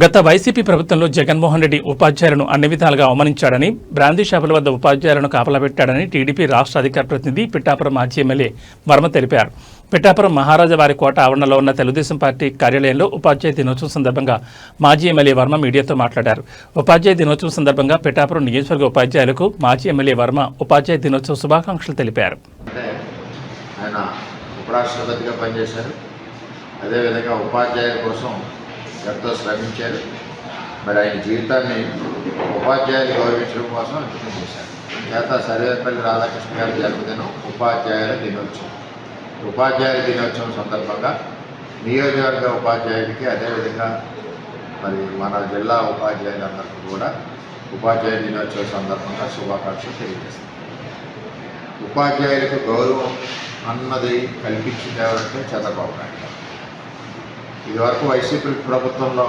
గత వైసీపీ ప్రభుత్వంలో జగన్మోహన్ రెడ్డి ఉపాధ్యాయులను అన్ని విధాలుగా అవమానించాడని బ్రాందీ షాపుల వద్ద ఉపాధ్యాయులను కాపలాపెట్టాడని టీడీపీ రాష్ట్ర అధికార ప్రతినిధి పిఠాపురం మాజీ ఎమ్మెల్యే వర్మ తెలిపారు. పిఠాపురం మహారాజావారి కోట ఆవరణలో ఉన్న తెలుగుదేశం పార్టీ కార్యాలయంలో ఉపాధ్యాయ దినోత్సవం సందర్భంగా మాజీ ఎమ్మెల్యే వర్మ మీడియాతో మాట్లాడారు. ఉపాధ్యాయ దినోత్సవం సందర్భంగా పిఠాపురం నియోజకవర్గ ఉపాధ్యాయులకు మాజీ ఎమ్మెల్యే వర్మ ఉపాధ్యాయ దినోత్సవ శుభాకాంక్షలు తెలిపారు. అదేవిధంగా ఉపాధ్యాయుల కోసం ఎంతో శ్రమించారు. మరి ఆయన జీవితాన్ని ఉపాధ్యాయులు గౌరవించడం కోసం అంకితం చేశారు. చేత సర్వేపల్లి రాధాకృష్ణ గారి జన్మదినం ఉపాధ్యాయుల దినోత్సవం. ఉపాధ్యాయుల దినోత్సవం సందర్భంగా నియోజకవర్గ ఉపాధ్యాయుడికి అదేవిధంగా మరి మన జిల్లా ఉపాధ్యాయులందరికీ కూడా ఉపాధ్యాయ దినోత్సవం సందర్భంగా శుభాకాంక్షలు తెలియజేస్తాం. ఉపాధ్యాయులకు గౌరవం అన్నది కల్పించింది ఎవరంటే చంద్రబాబు నాయుడు గారు. ఇదివరకు వైసీపీ ప్రభుత్వంలో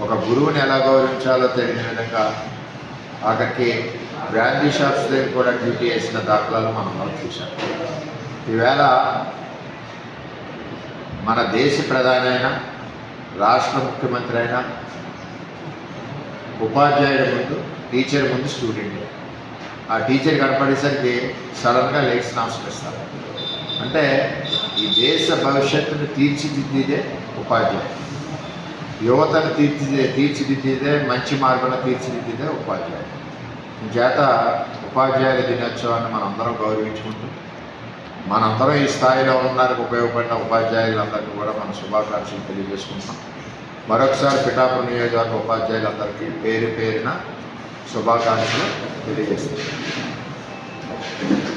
ఒక గురువుని ఎలా గౌరవించాలో తెలియని విధంగా ఆఖరికి బ్రాండీ షాప్స్ దగ్గర కూడా డ్యూటీ చేసిన దాఖలాలు మనం అందరం చూసాం ఈవేళ మన దేశ ప్రధాని అయినా రాష్ట్ర ముఖ్యమంత్రి అయినా ఉపాధ్యాయుడి ముందు టీచర్ ముందు స్టూడెంట్. ఆ టీచర్ కనపడేసరికి సడన్గా లేచి నమస్కరిస్తారు. అంటే ఈ దేశ భవిష్యత్తును తీర్చిదిద్దేదే ఉపాధ్యాయుడు. యువతను తీర్చిదే తీర్చిదిద్దేదే మంచి మార్గంలో తీర్చిదిద్దేదే ఉపాధ్యాయుడు. చేత ఉపాధ్యాయుల దినోత్సవాన్ని మనందరం గౌరవించుకుంటూ మనందరం ఈ స్థాయిలో ఉండడానికి ఉపయోగపడిన ఉపాధ్యాయులందరికీ కూడా మన శుభాకాంక్షలు తెలియజేసుకుంటాం మరొకసారి పిఠాపురం నియోజకవర్గ ఉపాధ్యాయులందరికీ పేరు పేరున శుభాకాంక్షలు తెలియజేస్తున్నాం.